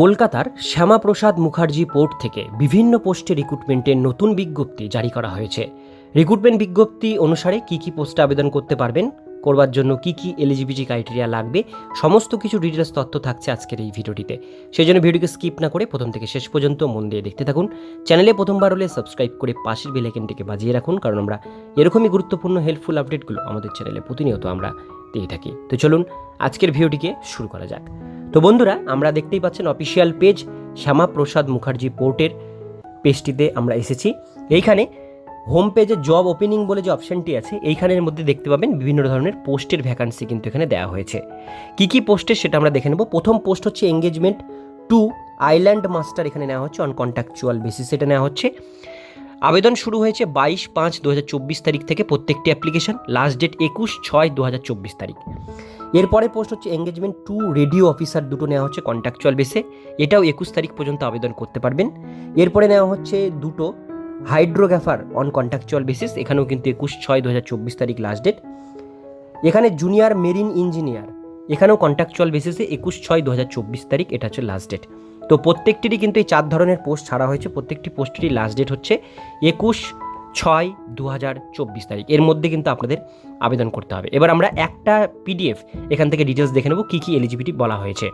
কলকাতার শ্যামাপ্রসাদ মুখার্জি পোর্ট থেকে বিভিন্ন পোস্টে রিক্রুটমেন্টের নতুন বিজ্ঞপ্তি জারি করা হয়েছে। রিক্রুটমেন্ট বিজ্ঞপ্তি অনুসারে কি কি পোস্টে আবেদন করতে পারবেন, করবার জন্য কি কি এলিজিবিলিটি ক্রাইটেরিয়া লাগবে, সমস্ত কিছু ডিটেলস তথ্য থাকছে আজকের এই ভিডিওটিতে। সেই জন্য ভিডিওকে স্কিপ না করে প্রথম থেকে শেষ পর্যন্ত মন দিয়ে দেখতে থাকুন। চ্যানেলে প্রথমবার হলে সাবস্ক্রাইব করে পাশের বেলাইকেনটিকে বাজিয়ে রাখুন, কারণ আমরা এরকমই গুরুত্বপূর্ণ, হেল্পফুল আপডেটগুলো আমাদের চ্যানেলে প্রতিনিয়ত আমরা দিয়ে থাকি। তো চলুন, আজকের ভিডিওটিকে শুরু করা যাক। তো বন্ধুরা, আমরা দেখতেই পাচ্ছেন অফিসিয়াল পেজ শ্যামাপ্রসাদ মুখার্জি পোর্টের পেজটিতে আমরা এসেছি। এইখানে হোম পেজে জব ওপেনিং বলে যে অপশানটি আছে, এইখানের মধ্যে দেখতে পাবেন বিভিন্ন ধরনের পোস্টের ভ্যাকান্সি কিন্তু এখানে দেওয়া হয়েছে। কি কি পোস্টের সেটা আমরা দেখে নেব। প্রথম পোস্ট হচ্ছে এঙ্গেজমেন্ট টু আইল্যান্ড মাস্টার এখানে নেওয়া হচ্ছে অন কন্ট্রাকচুয়াল বেসিস এটা নেওয়া হচ্ছে। আবেদন শুরু হয়েছে বাইশ পাঁচ দু তারিখ থেকে প্রত্যেকটি অ্যাপ্লিকেশন লাস্ট ডেট একুশ ছয় দু তারিখ। এরপরে পোস্ট হচ্ছে এঙ্গেজমেন্ট টু রেডিও অফিসার দুটো নেওয়া হচ্ছে কন্ট্রাকচুয়াল বেসে এটাও একুশ তারিখ পর্যন্ত আবেদন করতে পারবেন। এরপরে নেওয়া হচ্ছে দুটো হাইড্রোগ্রাফার অন কন্ট্রাকচুয়াল বেসিস এখানেও কিন্তু একুশ ছয় দু তারিখ লাস্ট ডেট এখানে জুনিয়র মেরিন ইঞ্জিনিয়ার এখানেও কন্ট্রাকচুয়াল বেসিসে একুশ ছয় দু তারিখ, এটা হচ্ছে লাস্ট ডেট তো প্রত্যেকটিরই কিন্তু এই চার ধরনের পোস্ট ছাড়া হয়েছে, প্রত্যেকটি পোস্টেরই লাস্ট ডেট হচ্ছে। একুশ ছয় দু হাজার চব্বিশ তারিখ। এর মধ্যে কিন্তু আপনাদের আবেদন করতে হবে। এবার আমরা একটা পিডিএফ এখান থেকে ডিটেলস দেখে নেব, কী কী এলিজিবিলিটি বলা হয়েছে।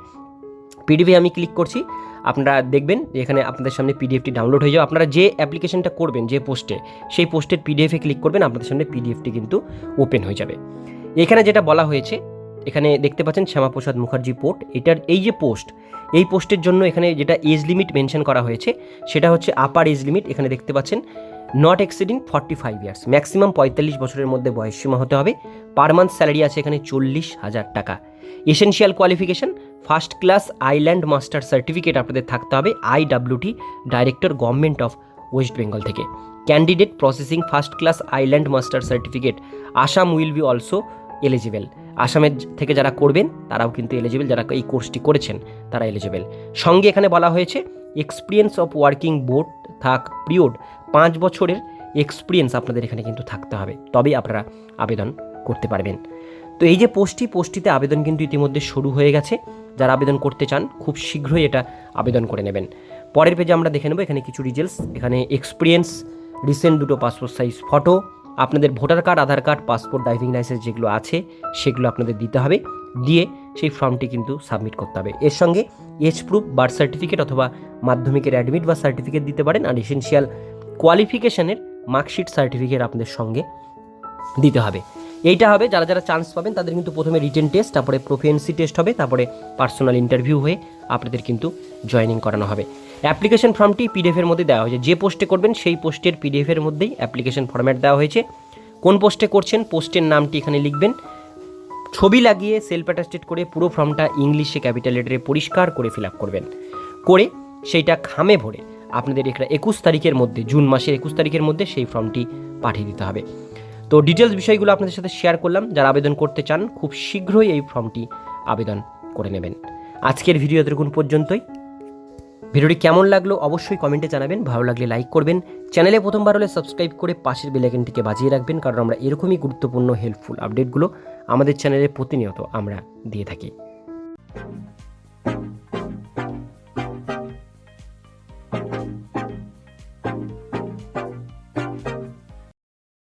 পিডিএফে আমি ক্লিক করছি, আপনারা দেখবেন এখানে আপনাদের সামনে পিডিএফটি ডাউনলোড হয়ে যাবে। আপনারা যে অ্যাপ্লিকেশনটা করবেন, যে পোস্টে সেই পোস্টের পিডিএফে ক্লিক করবেন, আপনাদের সামনে পিডিএফটি কিন্তু ওপেন হয়ে যাবে। এখানে যেটা বলা হয়েছে, এখানে দেখতে পাচ্ছেন শ্যামাপ্রসাদ মুখার্জি পোর্ট। এটার এই যে পোস্ট এই পোস্টের জন্য এখানে যেটা এজ লিমিট মেনশন করা হয়েছে, সেটা হচ্ছে আপার এজ লিমিট এখানে দেখতে পাচ্ছেন not exceeding forty five years maximum পঁয়তাল্লিশ বছরের মধ্যে বয়সসীমা হতে হবে। পার মান্থ স্যালারি আছে এখানে চল্লিশ হাজার টাকা। Essential qualification first class island master certificate আপনাদের থাকতে হবে IWT director government of West Bengal থেকে। Candidate processing first class island master certificate Assam will be also eligible আসামের থেকে যারা করবেন, তারাও কিন্তু এলিজিবল যারা এই কোর্সটি করেছেন, তারা এলিজিবল সঙ্গে এখানে বলা হয়েছে এক্সপিরিয়েন্স অফ ওয়ার্কিং বোর্ড থাক পিরিয়ড পাঁচ বছরের এক্সপিরিয়েন্স আপনাদের এখানে কিন্তু থাকতে হবে। তবেই আপনারা আবেদন করতে পারবেন। তো এই যে পোস্টটি পোস্টটিতে আবেদন কিন্তু ইতিমধ্যে শুরু হয়ে গেছে। যারা আবেদন করতে চান, খুব শীঘ্রই এটা আবেদন করে নেবেন। পরের পেজে আমরা দেখে নেব, এখানে কিছু ডিটেলস এখানে এক্সপিরিয়েন্স রিসেন্ট দুটো পাসপোর্ট সাইজ ফটো আপনাদের voter card, Aadhaar card, passport, driving licence যেগুলো আছে, সেগুলো আপনাদের দিতে হবে। দিয়ে সেই ফর্মটি কিন্তু সাবমিট করতে হবে। এর সঙ্গে এজ প্রুফ বার্থ সার্টিফিকেট অথবা মাধ্যমিকের অ্যাডমিট বা সার্টিফিকেট দিতে পারেন আর এসেন্সিয়াল কোয়ালিফিকেশানের মার্কশিট সার্টিফিকেট আপনাদের সঙ্গে দিতে হবে। এইটা হবে, যারা যারা চান্স পাবেন তাদের কিন্তু প্রথমে রিটেন টেস্ট তারপরে প্রোফিয়েন্সি টেস্ট হবে, তারপরে পার্সোনাল ইন্টারভিউ হয়ে আপনাদের কিন্তু জয়েনিং করানো হবে। অ্যাপ্লিকেশন ফর্মটি পিডিএফের মধ্যে দেওয়া হয়েছে। যে পোস্টে করবেন, সেই পোস্টের পিডিএফের মধ্যেই অ্যাপ্লিকেশন ফরম্যাট দেওয়া হয়েছে। কোন পোস্টে করছেন পোস্টের নামটি এখানে লিখবেন। ছবি লাগিয়ে সেলফ অ্যাটাস্টেড করে পুরো ফর্মটা ইংলিশে ক্যাপিটাল লেটারে পরিষ্কার করে ফিল আপ করবেন। করে সেইটা খামে ভরে আপনাদের এখানে একুশ তারিখের মধ্যে, জুন মাসের একুশ তারিখের মধ্যে সেই ফর্মটি পাঠিয়ে দিতে হবে। তো ডিটেলস বিষয়গুলো আপনাদের সাথে শেয়ার করলাম। যারা আবেদন করতে চান, খুব শীঘ্রই এই ফর্মটি আবেদন করে নেবেন। আজকের ভিডিও এতটুকুন পর্যন্তই। ভিডিওটি কেমন লাগল অবশ্যই কমেন্টে জানাবেন। ভালো লাগলে লাইক করবেন। চ্যানেলে প্রথমবার হলে সাবস্ক্রাইব করে পাশের বেলাইকনটিকে বাজিয়ে রাখবেন, কারণ আমরা এরকমই গুরুত্বপূর্ণ হেল্পফুল আপডেটগুলো আমাদের চ্যানেলে প্রতিনিয়ত আমরা দিয়ে থাকি।